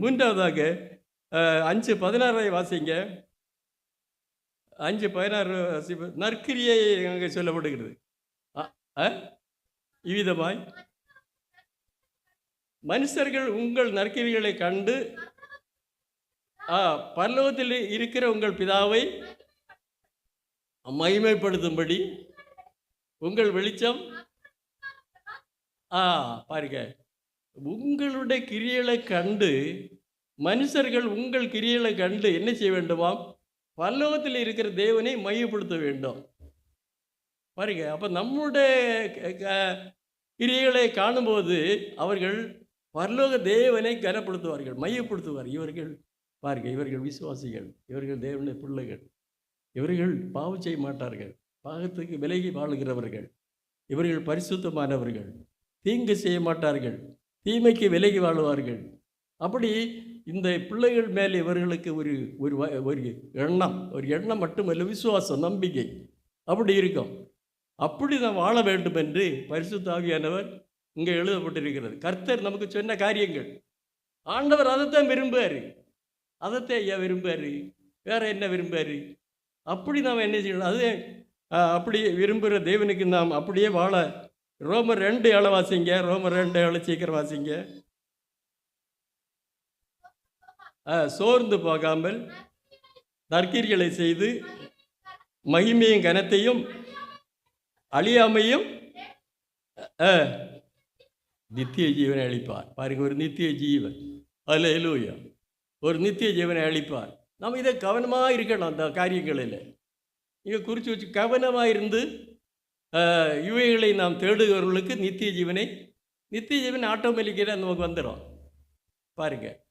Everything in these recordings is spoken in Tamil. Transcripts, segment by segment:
மூன்றாவதாக அஞ்சு பதினாறை வாசிங்க. அஞ்சு பதினாறு வாசிப்பு. நற்கிரியை அங்கே சொல்லப்படுகிறது. இவ்விதமாய். மனுஷர்கள் உங்கள் நற்கிரிகளை கண்டு ஆ, இருக்கிற உங்கள் பிதாவை மகிமைப்படுத்தும்படி உங்கள் வெளிச்சம் ஆ பாருங்க. உங்களுடைய கிரியலை கண்டு மனுஷர்கள் உங்கள் கிரியலை கண்டு என்ன செய்ய வேண்டுமாம் பல்லவத்தில் இருக்கிற தேவனை மையப்படுத்த வேண்டும். பாருங்க அப்போ நம்முடைய க- கிரியைகளை காணும்போது அவர்கள் பரலோக தேவனை கனப்படுத்துவார்கள் மையப்படுத்துவார் இவர்கள் பாருங்க இவர்கள் விசுவாசிகள் இவர்கள் தேவனுடைய பிள்ளைகள் இவர்கள் பாவம் செய்ய மாட்டார்கள் பாகத்துக்கு விலகி வாழுகிறவர்கள் இவர்கள் பரிசுத்தமானவர்கள் தீங்கு செய்ய மாட்டார்கள். தீமைக்கு விலகி வாழ்வார்கள். அப்படி இந்த பிள்ளைகள் மேல் இவர்களுக்கு ஒரு ஒரு வ- ஒரு எண்ணம் ஒரு எண்ணம் மட்டுமல்ல விசுவாசம் நம்பிக்கை. அப்படி இருக்கும். அப்படி நாம் வாழ வேண்டும் என்று பரிசுத்தாவியானவர் இங்கே எழுதப்பட்டிருக்கிறது. கர்த்தர் நமக்கு சொன்ன காரியங்கள். ஆண்டவர் அதைத்தான் விரும்புவார். அதைத்தான் ஐயா விரும்புவார். வேற என்ன விரும்புவார்? அப்படி நாம் என்ன செய்யணும்? அது அப்படி விரும்புகிற தேவனுக்கு நாம் அப்படியே வாழ ரோமர் ரெண்டு ஏழை வாசிங்க ரோமர் ரெண்டு ஏழை சீக்கிரம் வாசிங்க. சோர்ந்து போகாமல் நற்கீர்களை செய்து மகிமையும் கனத்தையும் அழியாமையும் நித்திய ஜீவனை அளிப்பார் பாருங்க ஒரு நித்திய ஜீவன். அதில் எழுவையா ஒரு நித்திய ஜீவனை அளிப்பார் நம்ம இதை கவனமாக இருக்கணும் அந்த காரியங்களில். நீங்கள் குறித்து வச்சு கவனமாக இருந்து இவைகளை நாம் தேடுகிறவர்களுக்கு நித்திய ஜீவனை நித்திய ஜீவன் ஆட்டோமேட்டிக்காக நமக்கு வந்துடும் பாருங்கள்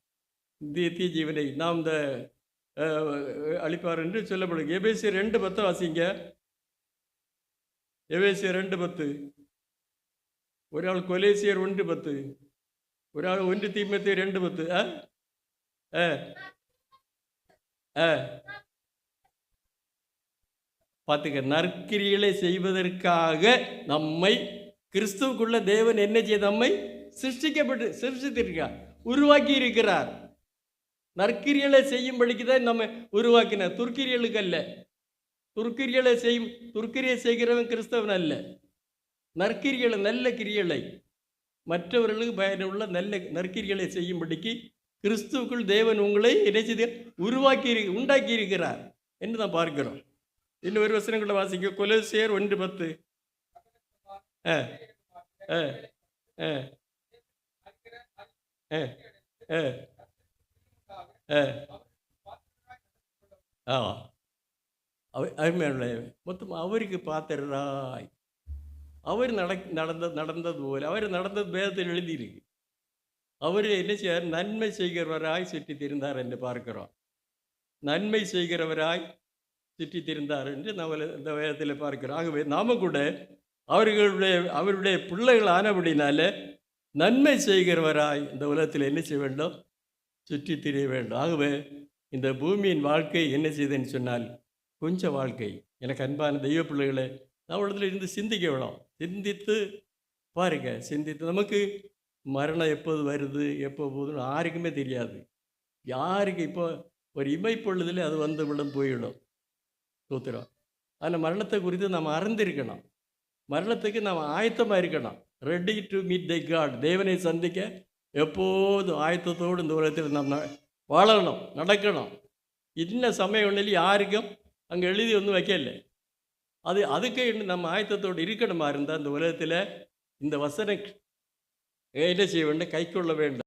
நித்திய ஜீவனை நாம் இந்த அளிப்பார் என்று சொல்லப்படுது எபேசி ரெண்டு பத்து வாசிங்க. எபேசி ரெண்டு பத்து. ஒரு ஆள் கொலேசியர் ஒன்று பத்து. ஒரு ஆள் ஒன்று தீமத்தி ரெண்டு பத்து. ஆ? ஆ. ஆ. பார்த்துக்க நற்கிரிகளை செய்வதற்காக நம்மை கிறிஸ்துவுக்குள்ள தேவன் என்ன செய்ய நம்மை சிருஷ்டிக்கப்பட்டு சிருஷ்டித்திருக்கார் உருவாக்கி இருக்கிறார். நற்கிரிகளை செய்யும்படிக்கு தான் நம்ம உருவாக்கினார். துர்க்கிரியலுக்கு அல்ல. துர்க்கிரியலை செய்யும் துர்க்கிரியை செய்கிறவன் கிறிஸ்தவன் அல்ல. நற்கிரிகளை நல்ல கிரியலை. மற்றவர்களுக்கு பயனுள்ள நல்ல நற்கிரிகளை செய்யும்படிக்கு கிறிஸ்துவுக்குள் தேவன் உங்களை என்ன செய்து உருவாக்கி உண்டாக்கி இருக்கிறார். என்று நாம் பார்க்கிறோம். இன்னும் ஒரு வசனங்களை வாசிங்க. கொலசியர் ஒன்று பத்து. ஆ அருமையான மொத்தம் அவருக்கு பாத்திரராய். அவர் நட நடந்த நடந்தது போல அவர் நடந்தது வேதத்தில் எழுதியிருக்கு. அவர் என்ன செய்யார் நன்மை செய்கிறவராய் சுற்றி திரிந்தார் என்று பார்க்கிறோம். நன்மை செய்கிறவராய் சுற்றி திரிந்தார் என்று நம்ம இந்த வேதத்தில் பார்க்கிறோம். ஆகவே நாம கூட அவர்களுடைய அவருடைய பிள்ளைகள் ஆனபடினால நன்மை செய்கிறவராய் இந்த உலகத்தில் என்ன செய்ய வேண்டும்? சுற்றி திரிய வேண்டும். ஆகவே இந்த பூமியின் வாழ்க்கை என்ன செய்தேன்னு சொன்னால் கொஞ்ச வாழ்க்கை. எனக்கு அன்பான தெய்வ பிள்ளைகளை நான் உலகத்தில் இருந்து சிந்திக்க வேணும். சிந்தித்து பாருங்க சிந்தித்து. நமக்கு மரணம் எப்போது வருது எப்போ போகுதுன்னு யாருக்குமே தெரியாது. யாருக்கு இப்போ ஒரு இமைப்பொழுதில் அது வந்து விடும் போயிடும் சூத்திரம் அதில் மரணத்தை குறித்து நம்ம அறிந்திருக்கணும். மரணத்துக்கு நம்ம ஆயத்தமாக இருக்கணும். Ready to meet thy God தேவனை சந்திக்க எப்போதும் ஆயத்தத்தோடு இந்த உலகத்தில் நம்ம வாழணும் நடக்கணும். இன்ன சமயம் ஒன்றில் யாருக்கும் அங்கே எழுதி ஒன்றும் வைக்கல அது அதுக்கு இன்னும் நம்ம ஆயத்தத்தோடு இருக்கணுமா இருந்தால் இந்த உலகத்தில் இந்த வசனம் என்ன செய்ய வேண்டும்? கை கொள்ள வேண்டும்.